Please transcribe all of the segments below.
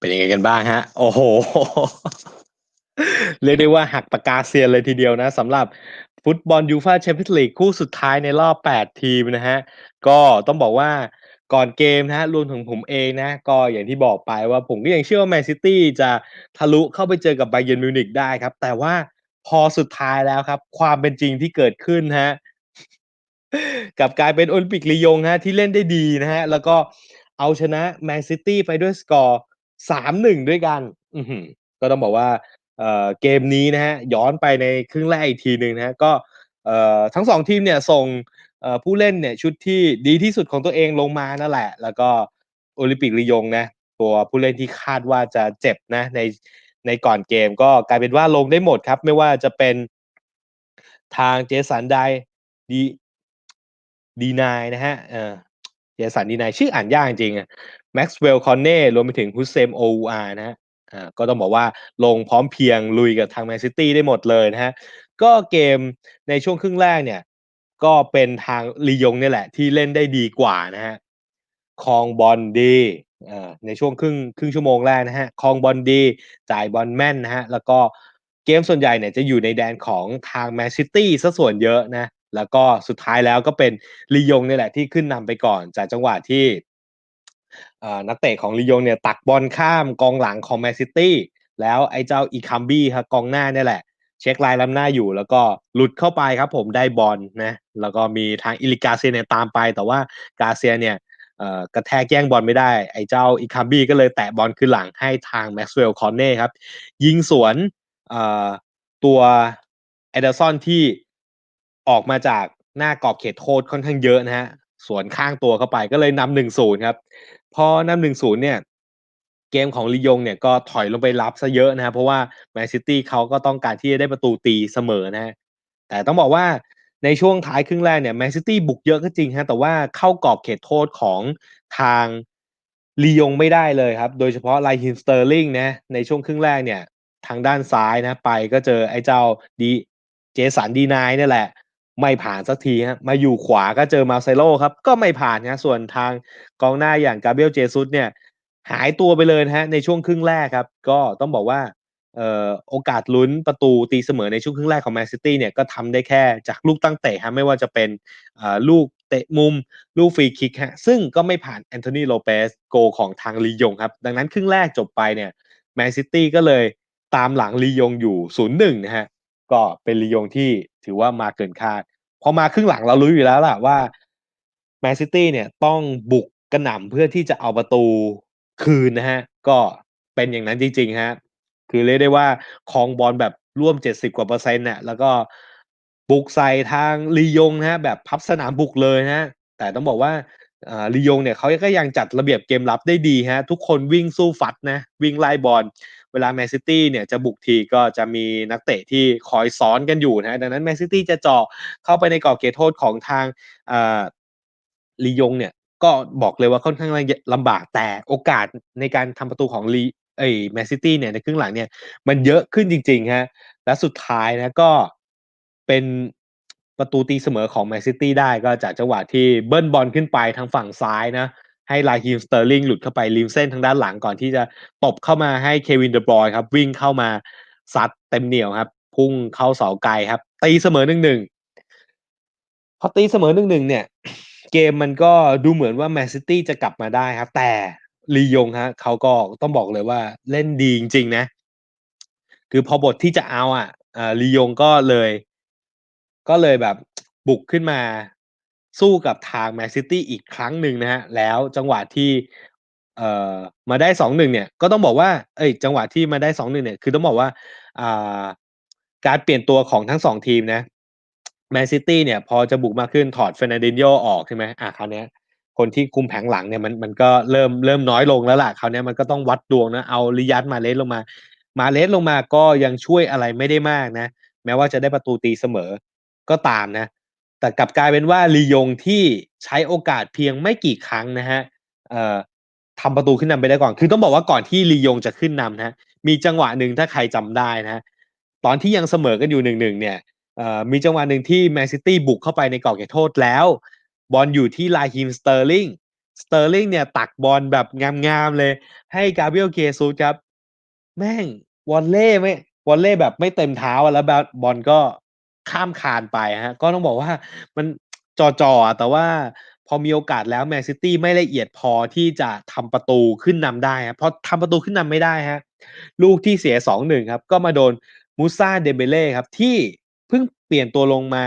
เป็นยังไงกันบ้างฮะ โอ้โห เรียกได้ว่าหักปากกาเซียนเลยทีเดียวนะสำหรับฟุตบอลยูฟาแชมเปี้ยนส์ลีกคู่สุดท้ายในรอบ 8 ทีมนะฮะ ก็ต้องบอกว่าก่อนเกมนะฮะรวมถึงผมเองนะ ก็อย่างที่บอกไปว่าผมก็ยังเชื่อว่าแมนซิตี้จะทะลุเข้าไปเจอกับไบเยนมิวนิกได้ครับ แต่ว่าพอสุดท้ายแล้วครับ ความเป็นจริงที่เกิดขึ้นฮะกับกลายเป็นโอลิมปิกลียงฮะที่เล่นได้ดีนะฮะ แล้วก็เอาชนะแมนซิตี้ไปด้วยสกอร์ 3-1ด้วยกัน อืก็ต้องบอกว่าเอ่อเกมนี้นะฮะย้อนไปในครึ่งแรกอีกทีหนึ่งนะฮะก็เอ่อทั้งสองทีมเนี่ยส่งเอ่อผู้เล่นเนี่ยชุดที่ดีที่สุดของตัวเองลงมานั่นแหละ แล้วก็โอลิมปิกลียงนะตัวผู้เล่นที่คาดว่าจะเจ็บนะในในก่อนเกมก็กลายเป็นว่าลงได้หมดครับ ไม่ว่าจะเป็นทางเจสันไดดีดีนายนะฮะ เออเจสันดีนายชื่ออ่านยากจริงอะแม็กซ์เวลคอนเน่รวมไปถึงฮุสเซมโออาร์นะฮะอ่าก็ต้องบอกว่าลงพร้อมเพียงลุยกับทางแมนซิตี้ได้หมดเลยนะฮะ ก็เกมในช่วงครึ่งแรกเนี่ย ก็เป็นทางลียงเนี่ยแหละ ที่เล่นได้ดีกว่านะฮะคองบอลดีอ่าในช่วงครึ่งครึ่งชั่วโมงแรกนะฮะคองบอลดี จ่ายบอลแม่นนะฮะ แล้วก็เกมส่วนใหญ่เนี่ยจะอยู่ในแดนของทางแมนซิตี้ซะส่วนเยอะนะ แล้วก็สุดท้ายแล้วก็เป็นลียงนี่แหละที่ขึ้นนำไปก่อน จากจังหวะที่นักเตะของลียงเนี่ยตักบอลข้ามกองหลังของแมนซิตี้แล้วไอ้เจ้าอีคัมบี้ครับกองหน้านี่แหละ เช็คลายล้ำหน้าอยู่ แล้วก็หลุดเข้าไปครับผมได้บอลนะแล้วก็มีทางอิลิกาเซียเนี่ยตามไป แต่ว่ากาเซียเนี่ยกระแทกแย่งบอลไม่ได้ ไอ้เจ้าอีคัมบี้ก็เลยแตะบอลขึ้นหลังให้ทางแม็กซ์เวลล์คอนเน่ครับ ยิงสวนตัวเอเดอร์สันที่ ออกมาจากหน้ากรอบเขตโทษค่อนข้างเยอะนะฮะสวนข้างตัวเข้าไปก็เลยนำหนึ่งศูนย์ครับ พอนำหนึ่งศูนย์เนี่ย เกมของลียงเนี่ยก็ถอยลงไปรับซะเยอะนะครับเพราะว่าแมนซิตี้เขาก็ต้องการที่จะได้ประตูตีเสมอนะฮะแต่ต้องบอกว่าในช่วงท้ายครึ่งแรกเนี่ยแมนซิตี้บุกเยอะก็จริงฮะแต่ว่าเข้ากรอบเขตโทษของทางลียงไม่ได้เลยครับ โดยเฉพาะไลฮินสเตอร์ลิงนะในช่วงครึ่งแรกเนี่ย ทางด้านซ้ายนะ ไปก็เจอไอ้เจ้าดีเจสันดีนายนี่แหละ ไม่ผ่านสักทีฮะมาอยู่ขวาก็เจอมาเซโลครับ ก็ไม่ผ่านนะส่วนทางกองหน้าอย่างกาเบรียลเจซุสเนี่ย หายตัวไปเลยนะฮะในช่วงครึ่งแรกครับ ก็ต้องบอกว่าเออโอกาสลุ้นประตูตีเสมอในช่วงครึ่งแรกของแมนซิตี้เนี่ยก็ทำได้แค่จากลูกตั้งเตะฮะไม่ว่าจะเป็นลูกเตะมุม ลูกฟรีคิกฮะซึ่งก็ไม่ผ่านแอนโทนีโลเปสโกของทางลียงครับ ดังนั้นครึ่งแรกจบไปเนี่ยแมนซิตี้ก็เลยตามหลังลียงอยู่ศูนย์หนึ่งนะฮะก็เป็นลียงที่ ถือว่ามาเกินคาด พอมาครึ่งหลังเรารู้อยู่แล้วล่ะว่าแมนซิตี้เนี่ยต้องบุกกระหน่ำเพื่อที่จะเอาประตูคืนนะฮะ ก็เป็นอย่างนั้นจริงๆฮะ คือเรียกได้ว่าครองบอลแบบร่วม70กว่าเปอร์เซ็นต์น่ะแล้วก็บุกใส่ทางลียงนะฮะแบบพับสนามบุกเลยนะฮะแต่ต้องบอกว่าลียงเนี่ยเขาก็ยังจัดระเบียบเกมรับได้ดีฮะ ทุกคนวิ่งสู้ฟัดนะ วิ่งไล่บอล เวลาแมนซิตี้เนี่ยจะบุกทีก็จะมีนักเตะที่คอยซ้อนกันอยู่นะดังนั้นแมนซิตี้จะเจาะเข้าไปในกรอบเขตโทษของทางลียงเนี่ยก็บอกเลยว่าค่อนข้างลำบากแต่โอกาสในการทำประตูของลีเอ้แมนซิตี้เนี่ยในครึ่งหลังเนี่ยมันเยอะขึ้นจริงๆฮะและสุดท้ายนะก็เป็นประตูตีเสมอของแมนซิตี้ได้ก็จากจังหวะที่เบิ้ลบอลขึ้นไปทางฝั่งซ้ายนะ ให้ลาฮิมสเตอร์ลิงหลุดเข้าไปริมเส้นทางด้านหลังก่อนที่จะตบเข้ามาให้เควินเดบรอยครับ วิ่งเข้ามาซัดเต็มเหนียวครับ พุ่งเข้าเสาไกลครับ ตีเสมอหนึ่งหนึ่งพอตีเสมอหนึ่งหนึ่งเนี่ย เกมมันก็ดูเหมือนว่าแมนซิตี้จะกลับมาได้ครับ แต่ลียงฮะเขาก็ต้องบอกเลยว่าเล่นดีจริง ๆ นะ คือพอบทที่จะเอาอะลียงก็เลย ก็เลยแบบบุกขึ้นมา สู้กับทางแมนซิตี้อีกครั้งหนึ่งนะฮะแล้วจังหวะที่เอ่อมาได้สองหนึ่งเนี่ย ก็ต้องบอกว่า เอ้ย จังหวะที่มาได้สองหนึ่งเนี่ย คือต้องบอกว่าอ่าการเปลี่ยนตัวของทั้งสองทีมนะแมนซิตี้เนี่ย พอจะบุกมากขึ้นถอดเฟรนันดินโยออกใช่ไหมอะคราวเนี้ยคนที่คุมแผงหลังเนี่ยมันมันก็เริ่มเริ่มน้อยลงแล้วล่ะคราวเนี้ยมันก็ต้องวัดดวงนะเอาลิยัตมาเลสลงมา มาเลสลงมาก็ยังช่วยอะไรไม่ได้มากนะ แม้ว่าจะได้ประตูตีเสมอก็ตามนะ แต่กลับกลายเป็นว่าลียงที่ใช้โอกาสเพียงไม่กี่ครั้งนะฮะทำประตูขึ้นนำไปได้ก่อน คือต้องบอกว่าก่อนที่ลียงจะขึ้นนำนะมีจังหวะหนึ่งถ้าใครจำได้นะตอนที่ยังเสมอกันอยู่หนึ่งหนึ่งเนี่ยมีจังหวะหนึ่งที่แมนซิตี้บุกเข้าไปในกรอบเขตโทษแล้ว บอลอยู่ที่ลาฮิมสเตอร์ลิง Sterling เนี่ยตักบอลแบบงามๆเลย ให้ Gabriel Jesus ครับ แม่งวอลเลย์ไม่วอลเลย์แบบไม่เต็มเท้าแล้วบาบอลก็ ข้ามคานไปอะก็ต้องบอกว่ามันจอๆอแต่ว่าพอมีโอกาสแล้วแมนซิตี้ไม่ละเอียดพอที่จะทำประตูขึ้นนำได้ครับพอทำประตูขึ้นนำไม่ได้ครับลูกที่เสีย2-1ครับ ก็มาโดน Moussa Dembele ครับ ที่เพิ่งเปลี่ยนตัวลงมา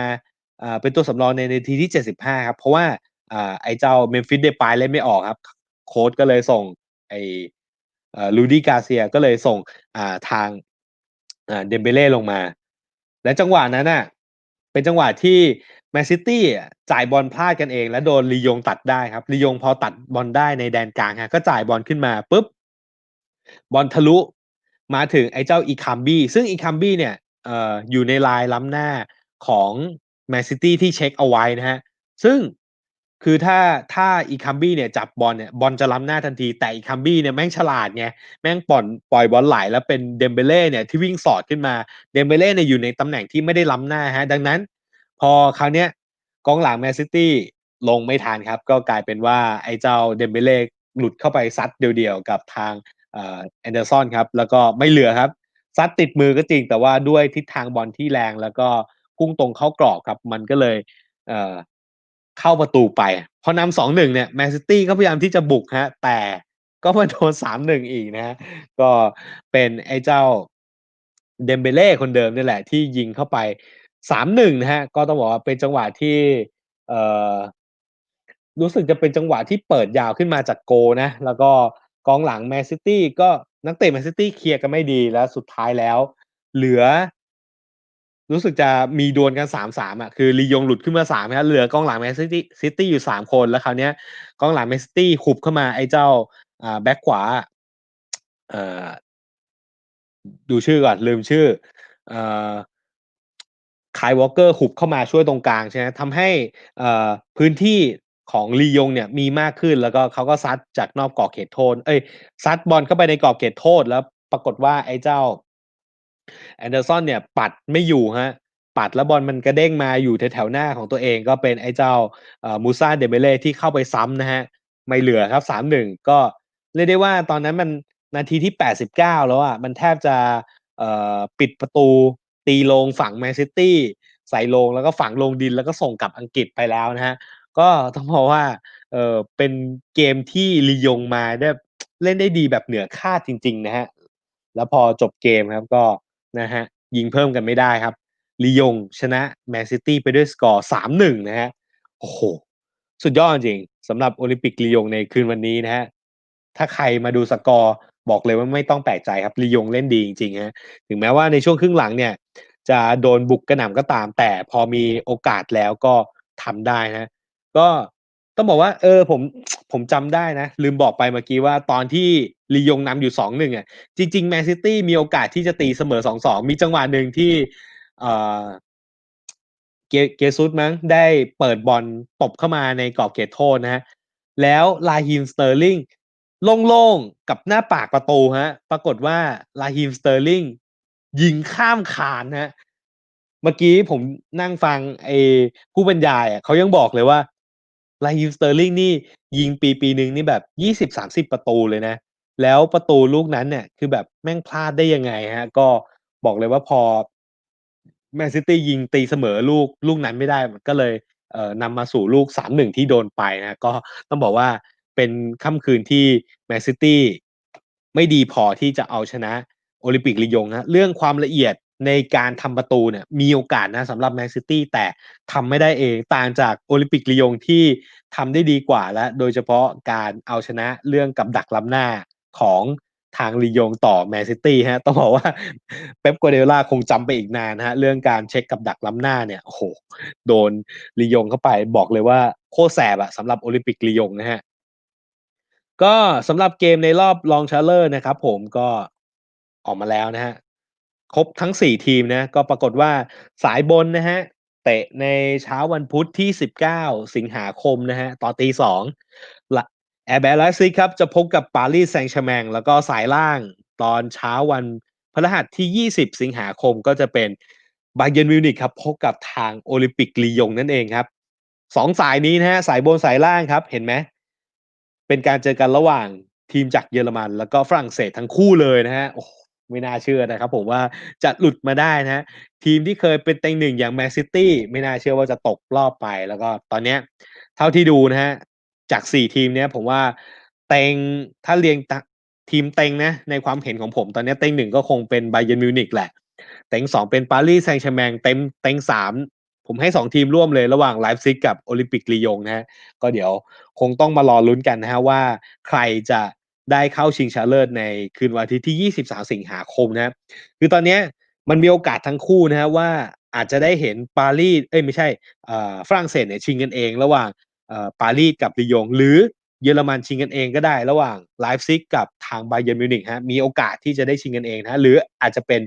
อ่าเป็นตัวสำรองในนาทีที่ 75 ครับ เพราะว่าอ่าไอ้เจ้า Memphis Depay เล่นไม่ออกครับ โค้ชก็เลยส่งไอ้เอ่อ Rudy Garcia ก็เลยส่งอ่าทางอ่า Dembele ลงมา และจังหวะนั้นน่ะ เป็นจังหวะที่แมนซิตี้จ่ายบอลพลาดกันเอง แล้วโดนลียงตัดได้ครับลียงพอตัดบอลได้ในแดนกลางฮะก็จ่ายบอลขึ้นมาปุ๊บบอลทะลุมาถึงไอ้เจ้าอีคัมบี้ซึ่งอีคัมบี้เนี่ยออยู่ในลายล้ำหน้าของแมนซิตี้ที่เช็คเอาไว้นะฮะซึ่ง คือถ้าถ้า Icardi เนี่ยจับบอลเนี่ยบอลจะล้ำหน้าทันที แต่ Icardi เนี่ยแม่งฉลาดไงแม่งปล่อนปล่อยบอลไหลแล้วเป็น Dembele เนี่ยที่วิ่งสอดขึ้นมา Dembele เนี่ยอยู่ในตำแหน่งที่ไม่ได้ล้ำหน้าครับดังนั้น พอคราวเนี้ยกองหลังแมนซิตีลงไม่ทันครับ ก็กลายเป็นว่าไอ้เจ้า Dembele หลุดเข้าไปซัดเดี่ยวๆกับทางเอ่อ Henderson ครับแล้วก็ไม่เหลือครับซัดติดมือก็จริง แต่ว่าด้วยทิศทางบอลที่แรงแล้วก็พุ่งตรงเข้ากรอบครับ มันก็เลย เข้าประตูไป พอนำ2-1เนี่ยแมนซิตี้ก็พยายามที่จะบุกครับแต่ก็มาโดน3-1อีกนะก็เป็นไอ้เจ้า Dembele คนเดิมนี่แหละ ที่ยิงเข้าไป3-1นะครับก็ต้องบอกว่าเป็นจังหวะที่ เอ่อรู้สึกจะเป็นจังหวะที่เปิดยาวขึ้นมาจากโกลนะ แล้วก็กองหลังแมนซิตี้ก็นักเตะแมนซิตี้เคลียร์กันไม่ดีแล้วสุดท้ายแล้ว เหลือ รู้สึกจะมีดวลกัน3-3อะคือ De Jong หลุดขึ้นมา3ครับเหลือกองหลังแมนซิตีซิตี้อยู่3คนแล้วคราวเนี้ยกองหลังแมนซิตีหุบเข้ามาไอ้เจ้าอ่าแบ็กขวาเอ่อดูชื่อก่อนลืมชื่อเอ่อ Kyle Walker หุบเข้ามาช่วยตรงกลางใช่ไหมทำให้พื้นที่ของ De Jong เนี่ยมีมากขึ้นแล้วก็เขาก็ซัดจากนอกกรอบเขตโทษ เอ๊ยซัดบอลเข้าไปในกรอบเขตโทษแล้วปรากฏว่าไอ้เจ้า Henderson เนี่ยปัดไม่อยู่ครับปัดแล้วบอลมันกระเด้งมาอยู่แถวๆหน้าของตัวเองก็เป็นไอ้เจ้าเอ่อ Moussa Dembele ที่เข้าไปซ้ำนะครับไม่เหลือครับ3-1ก็เรียกได้ว่าตอนนั้นมันนาทีที่ 89 แล้วอะมันแทบจะปิดประตูตีโลงฝั่งแมนซิตี้ใส่โลงแล้วก็ฝังลงดินแล้วก็ส่งกลับอังกฤษไปแล้วนะครับก็ต้องบอกว่าเออเป็นเกมที่ De Jong มาได้เล่นได้ดีแบบเหนือคาดจริง ๆ นะครับแล้วพอจบเกมครับก็ นะครับยิงเพิ่มกันไม่ได้ครับ De Jong ชนะแมนซิตี้ไปด้วยสกอร์3-1นะครับโอ้โฮสุดยอดจริงสำหรับโอลิมปิก De Jong ในคืนวันนี้นะครับถ้าใครมาดูสกอร์บอกเลยว่าไม่ต้องแปลกใจครับ De Jong เล่นดีจริงๆครับถึงแม้ว่าในช่วงครึ่งหลังเนี่ย จะโดนบุกกระหน่ำก็ตาม แต่พอมีโอกาสแล้วก็ทำได้นะ ก็ต้องบอกว่า เออผม ผมจำได้นะ ลืมบอกไปเมื่อกี้ว่าตอนที่ De Jong นำอยู่2-1อะจริงๆแมนซิตีมีโอกาสที่จะตีเสมอ2-2มีจังหวะหนึ่งที่เออเก Jesus มั้งได้เปิดบอลตบเข้ามาในกรอบเขตโทษนะครับแล้ว Raheem Sterling โล่งๆ กับหน้าปากประตูครับปรากฏว่า Raheem Sterling ยิงข้ามคานครับเมื่อกี้ผมนั่งฟังไอ้ผู้บรรยายอะเขายังบอกเลยว่า Raheem Sterling นี่ยิงปีปีหนึ่งนี่แบบ20-30ประตูเลยนะ แล้วประตูลูกนั้นเนี่ยคือแบบแม่งพลาดได้ยังไงครับก็บอกเลยว่าพอแมนซิตียิงตีเสมอลูกลูกนั้นไม่ได้มันก็เลยเอ่อนำมาสู่ลูก3-1ที่โดนไปนะก็ต้องบอกว่าเป็นค่ำคืนที่แมนซิตีไม่ดีพอที่จะเอาชนะโอลิมปิก De Jong ครับเรื่องความละเอียด ในการทำประตูเนี่ยมีโอกาสนะสำหรับแมนซิตี้แต่ทำไม่ได้เองต่างจากโอลิมปิก De Jong ที่ทำได้ดีกว่าและโดยเฉพาะการเอาชนะเรื่องกับดักล้ำหน้าของทาง De Jong ต่อแมนซิตีครับต้องบอกว่า Pep Guardiola คงจำไปอีกนานนะเรื่องการเช็กกับดักล้ำหน้าเนี่ยโอ้โฮโดน De Jong เข้าไปบอกเลยว่าโคตรแสบอะสำหรับโอลิมปิก De Jong นะครับก็สำหรับเกมในรอบรองชนะเลิศนะครับผมก็ออกมาแล้วนะครับ ครบทั้ง 4 ทีมนะก็ปรากฏว่าสายบนนะครับเตะในเช้าวันพุธที่ 19 สิงหาคมนะครับตอน2:00น.ล RB Leipzig ครับจะพบกับ Paris Saint-Germain แล้วก็สายล่างตอนเช้าวันพฤหัสที่ 20 สิงหาคมก็จะเป็น Bayern Munich ครับพบกับทางโอลิมปิก De Jong นั่นเองครับ2สายนี้นะครับสายบนสายล่างครับเห็นไหมเป็นการเจอกันระหว่างทีมจากเยอรมัน แล้วก็ฝรั่งเศสทั้งคู่เลยนะครับโอ้โฮ ไม่น่าเชื่อนะครับผมว่าจะหลุดมาได้นะทีมที่เคยเป็นเต็ง1อย่างแมนซิตี้ไม่น่าเชื่อว่าจะตกรอบไป แล้วก็ตอนเนี้ยเท่าที่ดูนะครับจาก4ทีมเนี้ยผมว่าเต็งถ้าเรียงตะทีมเต็งนะในความเห็นของผมตอนนี้เต็ง1ก็คงเป็น Bayern Munich แหละ เต็ง2เป็น Paris Saint-Germain เต็มเต็ง3ผมให้2ทีมร่วมเลยระหว่าง Leipzig กับ Olympique Lyon นะครับก็เดี๋ยวคงต้องมารอลุ้นกันนะครับว่าใครจะ ได้เข้าชิงชนะเลิศในคืนวันอาทิตย์ที่ 23 สิงหาคมนะครับคือตอนนี้มันมีโอกาสทั้งคู่นะครับว่าอาจจะได้เห็นปารีสเอ๊ยไม่ใช่อ่อฝรั่งเศสเนี่ยชิงกันเอง ระหว่างอ่อปารีสกับ Lyon หรือเยอรมันชิงกันเองก็ได้ ระหว่าง Leipzig กับทาง Bayern Munich ครับมีโอกาสที่จะได้ชิงกันเองนะหรืออาจจะเป็น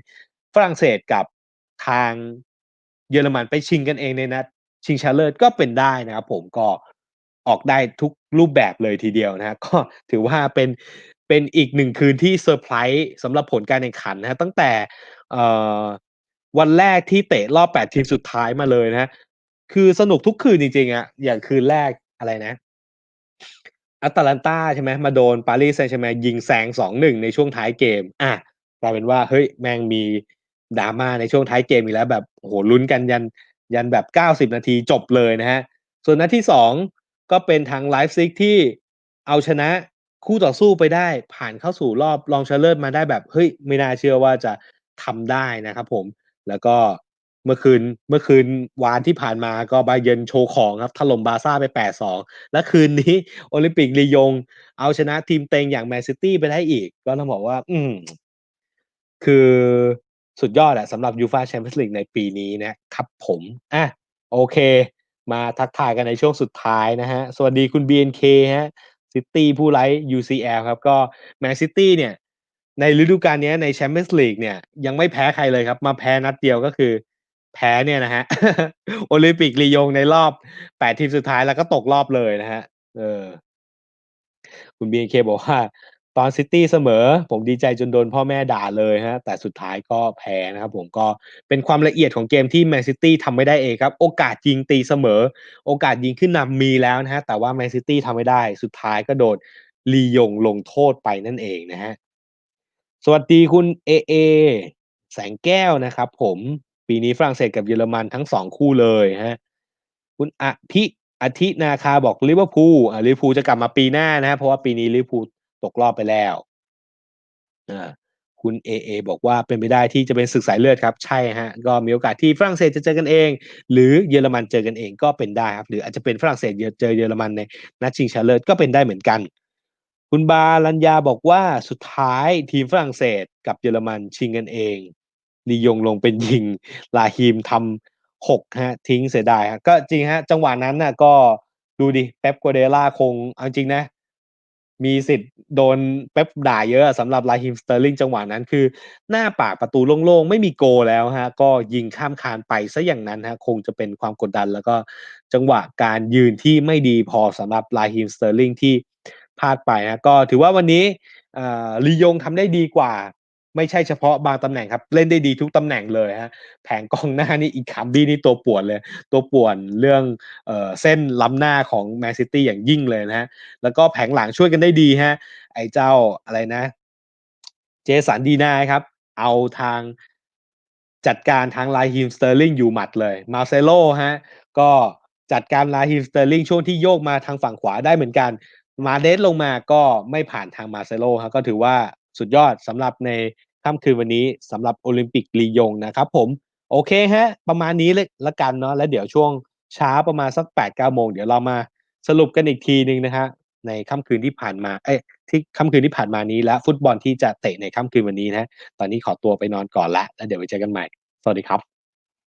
ฝรั่งเศสกับทางเยอรมันไปชิงกันเองในนัดชิงชนะเลิศก็เป็นได้นะครับผมก็ ออกได้ทุกรูปแบบเลยทีเดียวนะครับก็ถือว่าเป็นเป็นอีก1คืนที่เซอร์ไพรส์สำหรับผลการแข่งขันนะครับตั้งแต่วันแรกที่เตะรอบ 8 ทีมสุดท้ายมาเลยนะคือสนุกทุกคืนจริงๆอะอย่างคืนแรกอะไรนะ Atalanta ใช่ไหมมาโดน Paris Saint-Germain ยิงแซง2-1ในช่วงท้ายเกมอากลายเป็นว่าเฮ้ยแม่งมี drama ในช่วงท้ายเกมอีกแล้วแบบโอ้โฮลุ้นกันยันยันแบบ90นาทีจบเลยนะครับส่วนนัดที่2 ก็เป็นทาง Leipzig ที่เอาชนะคู่ต่อสู้ไปได้ ผ่านเข้าสู่รอบรองชนะเลิศมาได้แบบเฮ้ยไม่น่าเชื่อว่าจะทำได้นะครับผมแล้วก็เมื่อคืนเมื่อคืนวานที่ผ่านมาก็ Bayern โชว์ของครับถล่มบาซ่าไป 8-2 แล้วคืนนี้ Olympique Lyon เอาชนะทีมเต็งอย่างแมนซิตี้ไปได้อีก ก็ต้องบอกว่า อื้อฮือคือสุดยอดอะสำหรับ UEFA Champions League ในปีนี้นะครับผมอาโอเค มาทักทายกันในช่วงสุดท้ายนะครับสวัสดีคุณ BNK ครับซิตี้ผู้ไร้ UCL ครับ ก็แมนซิตี้เนี่ย ในฤดูกาลนี้ใน Champions League เนี่ย ยังไม่แพ้ใครเลยครับ มาแพ้นัดเดียวก็คือ แพ้เนี่ยนะครับ Olympique Lyon ในรอบ8ทีมสุดท้ายแล้วก็ตกรอบเลยนะครับเออ คุณ BNK บอกว่า ตอนซิตี้เสมอ ผมดีใจจนโดนพ่อแม่ด่าเลยครับแต่สุดท้ายก็แพ้นะครับผมก็เป็นความละเอียดของเกมที่แมนซิตี้ทำไม่ได้เองครับ โอกาสยิงตีเสมอ โอกาสยิงขึ้นนำมีแล้วนะครับแต่ว่าแมนซิตี้ทำไม่ได้ สุดท้ายก็โดน Lyon ลงโทษไปนั่นเองนะครับสวัสดีคุณเอเอแสงแก้วนะครับผมปีนี้ฝรั่งเศสกับเยอรมันทั้ง2คู่เลยครับคุณอภิอธินาคาบอกลิเวอร์พูลลิเวอร์พูลจะกลับมาปีหน้านะเพราะว่าปีนี้ลิเวอร์พูล ตกรอบไปแล้วอาคุณเอเอบอกว่าเป็นไปได้ที่จะเป็นศึกสายเลือดครับ ใช่ครับก็มีโอกาสที่ฝรั่งเศสจะเจอกันเอง หรือเยอรมันเจอกันเองก็เป็นได้ครับ หรืออาจจะเป็นฝรั่งเศสเยอเจอเยอรมันในนัดชิงชนะเลิศก็เป็นได้เหมือนกัน คุณบารัญญาบอกว่าสุดท้ายทีมฝรั่งเศสกับเยอรมันชิงกันเอง Lyon ลงเป็นยิง Raheem ทำ6ครับทิ้งเสียดายครับก็จริงครับจังหวะนั้นน่ะก็ดูดิ Pep Guardiola คงเอาจริงๆนะ มีสิทธิ์โดนเป๊ปด่าเยอะสำหรับ Raheem Sterling จังหวะนั้นคือ หน้าปากประตูโล่งๆ ไม่มีโกแล้วฮะ ก็ยิงข้ามคานไปซะอย่างนั้นฮะ คงจะเป็นความกดดันแล้วก็จังหวะการยืนที่ไม่ดีพอสำหรับ Raheem Sterling ที่พลาดไปฮะก็ถือว่าวันนี้ลียงทำได้ดีกว่า ไม่ใช่เฉพาะบางตำแหน่งครับ เล่นได้ดีทุกตำแหน่งเลยครับแผงกองหน้านี่ Icardi นี่ตัวป่วนเลย ตัวป่วนเรื่องเออเส้นล้ำหน้าของแมนซิตี้อย่างยิ่งเลยนะครับแล้วก็แผงหลังช่วยกันได้ดีครับไอ้เจ้าอะไรนะ Jason Denayer ครับ เอาทางจัดการทาง Raheem Sterling อยู่หมัดเลย Marcelo ครับก็จัดการ Raheem Sterling ช่วงที่โยกมาทางฝั่งขวาได้เหมือนกัน Mahrez ลงมาก็ไม่ผ่านทาง Marcelo ครับก็ถือว่าสุดยอดสำหรับใน ค่ำคืนวันนี้สำหรับโอลิมปิกลียงนะครับผมโอเคฮะ ประมาณนี้เลยละกันเนาะแล้วเดี๋ยวช่วงเช้าประมาณสัก8-9โมงเดี๋ยวเรามาสรุปกันอีกทีหนึ่งนะฮะในค่ำคืนที่ผ่านมาเอ๊ยที่ค่ำคืนที่ผ่านมานี้และฟุตบอลที่จะเตะในค่ำคืนวันนี้นะตอนนี้ขอตัวไปนอนก่อนละแล้วเดี๋ยวไว้เจอกันใหม่ สวัสดีครับ